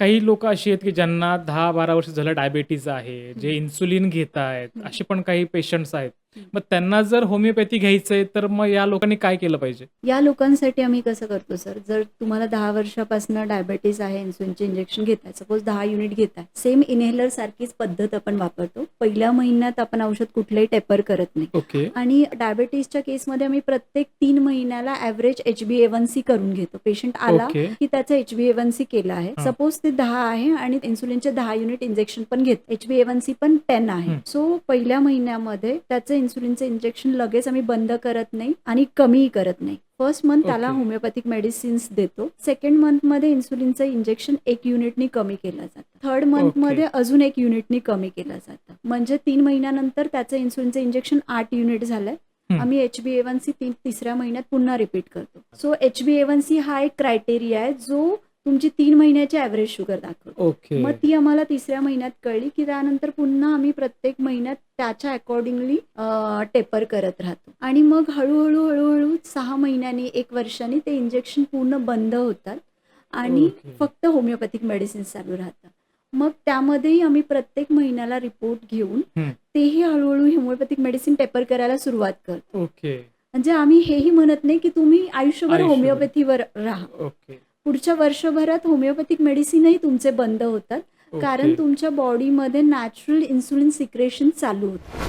काही लोक अशी आहेत की ज्यांना दहा बारा वर्ष झालं डायबिटीज आहे जे इन्सुलिन घेत आहेत असे पण काही पेशंट्स आहेत. मग त्यांना जर होमिओपॅथी घ्यायचंय तर मग या लोकांनी काय केलं पाहिजे? या लोकांसाठी आम्ही कसं करतो सर? जर तुम्हाला दहा वर्षापासून डायबेटीस आहे इन्सुलिनचे इंजेक्शन घेताय सपोज दहा युनिट घेताय सेम इनहेलर सारखीच पद्धत आपण वापरतो. पहिल्या महिन्यात आपण औषध कुठलंही टेपर करत नाही. ओके. आणि डायबेटीसच्या केसमध्ये आम्ही प्रत्येक तीन महिन्याला average H B A one C करून घेतो. पेशंट आला की त्याचं एच बी एवन सी केलं आहे. सपोज ते दहा आहे आणि इन्सुलिनचे दहा युनिट इंजेक्शन पण घेत H B A one C पण टेन आहे. सो पहिल्या महिन्यामध्ये त्याचं इन्सुलिनचं इंजेक्शन लगेच आम्ही बंद करत नाही आणि कमीही करत नाही फर्स्ट मंथ त्याला. होमिओपॅथिक मेडिसिन्स देतो सेकंड मंथमध्ये इन्सुलिनचं इंजेक्शन एक युनिटनी कमी केलं जातं थर्ड मंथ ओके. मध्ये अजून एक युनिटनी कमी केलं जातं म्हणजे तीन महिन्यानंतर त्याचं इन्सुलिनचं इंजेक्शन आठ युनिट झालंय. आम्ही एच बी एवन सी तीन तिसऱ्या महिन्यात पुन्हा रिपीट करतो so H B A one C हा एक क्रायटेरिया आहे जो तुमची तीन महिन्याची ॲव्हरेज शुगर दाखवतो. ओके मग ती आम्हाला तिसऱ्या महिन्यात कळली की त्यानंतर पुन्हा आम्ही प्रत्येक महिन्यात त्याच्या अकॉर्डिंगली टेपर करत राहतो. आणि मग हळूहळू हळूहळू सहा महिन्यांनी एक वर्षांनी ते इंजेक्शन पूर्ण बंद होतात. आणि. फक्त होमिओपॅथिक मेडिसिन चालू राहतात. मग त्यामध्येही आम्ही प्रत्येक महिन्याला रिपोर्ट घेऊन. तेही हळूहळू होमिओपॅथिक मेडिसिन टेपर करायला सुरुवात करतो. ओके म्हणजे आम्ही हेही म्हणत नाही की तुम्ही आयुष्यभर आयुष्यभर. होमिओपॅथीवर राहा. ओके पुढच्या वर्षभरात होमिओपॅथिक मेडिसिनही तुमचे बंद होतात कारण. तुमच्या बॉडीमध्ये नॅचरल इन्सुलिन सिक्रेशन चालू होतं